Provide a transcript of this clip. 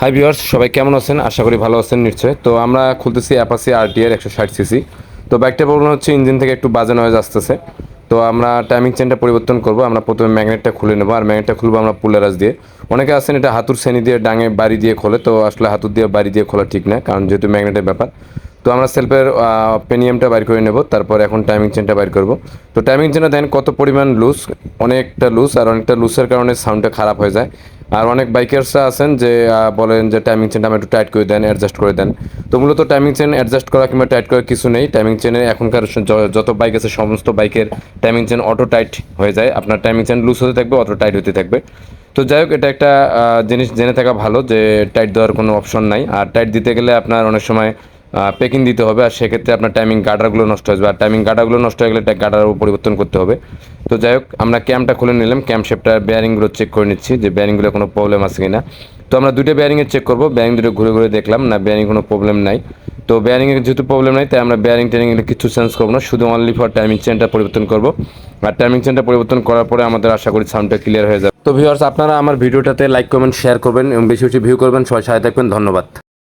Hi viewers সবাই কেমন আছেন? আশা করি ভালো আছেন নিশ্চয় তো আমরা খুলতেছি অ্যাপাসি আরটিআর একশো ষাট সিসি তো বাইকটা প্রবলেম হচ্ছে ইঞ্জিন থেকে একটু বাজে নয়েজ আসতেছে। তো আমরা টাইমিং চেনটা পরিবর্তন করব, আমরা প্রথমে ম্যাগনেটটা খুলে নেব। আর ম্যাগনেটটা খুলবো আমরা পুলেরাজ দিয়ে। অনেকে আছেন এটা হাতুর শ্রেণি দিয়ে ডাঙে বাড়ি দিয়ে খোলে, তো আসলে হাতুর দিয়ে বাড়ি দিয়ে খোলা ঠিক না, কারণ যেহেতু ম্যাগনেটের ব্যাপার। তো আমরা সেলফের পেনিয়ামটা বাইর করে নেব, তারপর এখন টাইমিং চেনটা বাইর করব। তো টাইমিং চেনটা দেন কত পরিমাণ লুজ অনেকটা লুজ আর অনেকটা লুজের কারণে সাউন্ডটা খারাপ হয়ে যায়। আর অনেক বাইকার্সরা আছেন যে বলেন যে টাইমিং চেনটা আমি একটু টাইট করে দেন অ্যাডজাস্ট করে দেন। তো মূলত টাইমিং চেন অ্যাডজাস্ট করা কিংবা টাইট করা কিছু নেই। টাইমিং চেনে এখনকার যত বাইক আছে, সমস্ত বাইকের টাইমিং চেন অটো টাইট হয়ে যায়। আপনার টাইমিং চেন লুজ হতে থাকবে অটো টাইট হতে থাকবে। তো যাই হোক, এটা একটা জিনিস জেনে থাকা ভালো যে টাইট দেওয়ার কোনো অপশন নাই। আর টাইট দিতে গেলে আপনার অনেক সময় পেকিং দিতে হবে। আর সেক্ষেত্রে আপনার টাইমিং গার্ডারগুলো নষ্ট হয়ে যাবে। আর টাইমিং গার্ডারগুলো নষ্ট হয়ে গেলে গার্ডারও পরিবর্তন করতে হবে। তো যাই হোক, আমরা ক্যামটা খুলে নিলাম। ক্যাম শেপটার বেয়ারিংগুলো চেক করে নিচ্ছি যে বেয়ারিংগুলো কোনো প্রবলেম আছে কিনা। তো আমরা দুটো বেয়ারিংয়ে চেক করব। বেয়ারিং দুটো ঘুরে ঘুরে দেখলাম, না বেয়ারিং কোনো প্রবলেম নাই। তো বেয়ারিংয়ের যেহেতু প্রবলেম নাই, তাই আমরা বেয়ারিং এগুলো কিছু চেঞ্জ করব না, শুধু অনলি ফর টাইমিং চেনটা পরিবর্তন করব। আর টাইমিং চেনটা পরিবর্তন করার পরে আমাদের আশা করি সাউন্ডটা ক্লিয়ার হয়ে যাবে। তো ভিউয়ার্স আপনারা আমার ভিডিওটাতে লাইক কমেন্ট শেয়ার করবেন এবং বেশি বেশি ভিউ করবেন। সবাই সাথে থাকবেন। ধন্যবাদ।